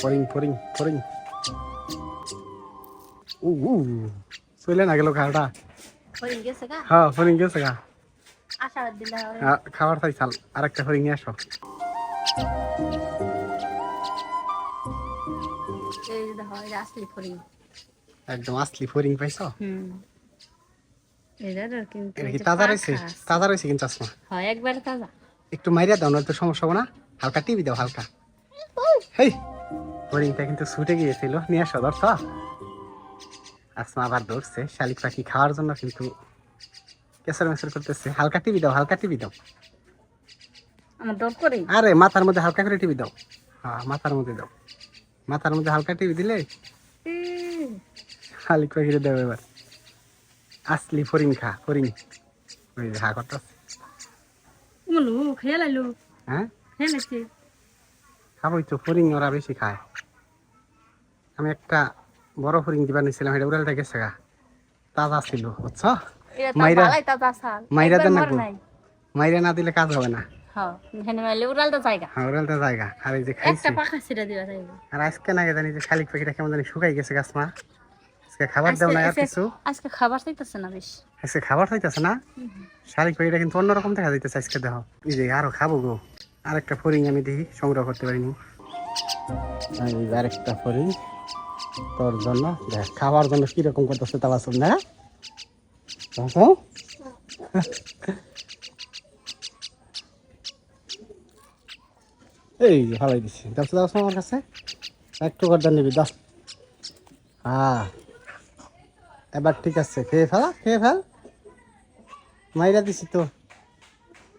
Foreign ফরিং ফরিং উ উ চলে না গেল খাওয়াটা হরিণ গেছে গা হ্যাঁ ফরিং গেছে গা আশাবাদ দিলে খাবার চাই চাল আরেকটা ফরিং নিয়ে আসো এই দেখো এই আসলি হরিণ একদম আসলি ফরিং পাইছো হুম এটা তাজা রয়েছে তাজা রয়েছে কিন্তু চশমা হয় একবারে তাজা একটু মাইরিয়া দাও না তো সমস্যা হবে না হালকা টিভি দাও হালকা হেই হরিণটা কিন্তু ছুটে গিয়েছিল। নিয়ে আসো ধরছ? আসমা আবার ধরছে শালিক পাখি খাওয়ার জন্য কিন্তু কেসর মেসর করতেছে। হালকা টিভি দাও হালকা টিভি দাও। আমার ডর করে? আরে মাথার মধ্যে হালকা করে টিভি দাও। হ্যাঁ মাথার মধ্যে দাও। মাথার মধ্যে হালকা টিভি দিলে শালিক পাখিরে দেবে এবার। আসলি ফরিং খা ফরিং। ওই হা খেয়ে হ্যাঁ? খাবোই তো ফরিং ওরা বেশি খায়। আমি একটা বড় ফরিং দিবার নিছিলাম এটা উড়ালটা গেছে গা। তাজা ছিল বুঝছ? মাইরা- মাইরা দেন না গো। না দিলে কাজ হবে না। হ্যাঁ হ্যাঁ খাবার দেও না কিছু। আজকে খাবার চাইতেছে না বেশ। আজকে খাবার হইতেছে না? শালিক পাখিটা কিন্তু অন্যরকম দেখা যাইতেছে আজকে দেখো। এই যে আরও খাব গো। আরেকটা ফরিং আমি দেখি, সংগ্রহ করতে পারিনি। যে আরেকটা ফরিং তোর জন্য, দেখ, খাওয়ার জন্য কীরকম করতেছে তাবা সব, না? এই ভালোই দিচ্ছি দেখছ দেখছ আমার কাছে? একটু করে নিবি, দশ। হ্যাঁ এবার ঠিক আছে, খেয়ে ফেলা, খেয়ে ফেল। মাইরা দিছি তো।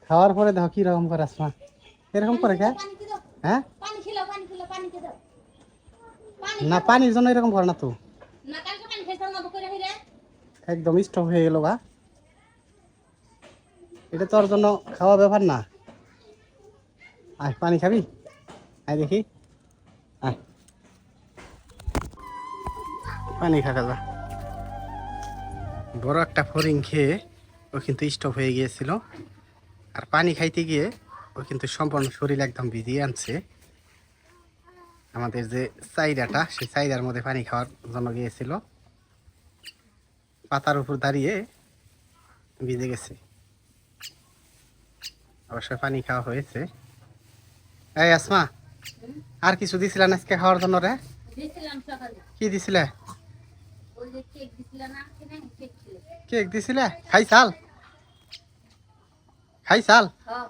খাওয়ার পরে দেখো কি রকম করে আসমা এরকম করে কে? হ্যাঁ? না পানির জন্য এরকম করে না তো। একদম স্টপ হয়ে গেল গা। এটা তোর জন্য খাওয়া ব্যাপার না। আয় পানি খাবি? আয় দেখি। আয়। পানি খা যা বড় একটা ফরিং খেয়ে ও কিন্তু স্টপ হয়ে গিয়েছিল। আর পানি খাইতে গিয়ে ও কিন্তু সম্পূর্ণ শরীর একদম ভিজিয়ে আনছে। আমাদের যে চাইদাটা সেই চাইদার মধ্যে পানি খাওয়ার জন্য গিয়েছিল। পাতার উপর দাঁড়িয়ে ভিজে গেছে। অবশ্য পানি খাওয়া হয়েছে। এই আসমা আর কিছু দিছিল না আজকে খাওয়ার জন্য রে? কি দিছিলে? কেক দিছিলে? খাই চাল। খাই চাল? হ্যাঁ।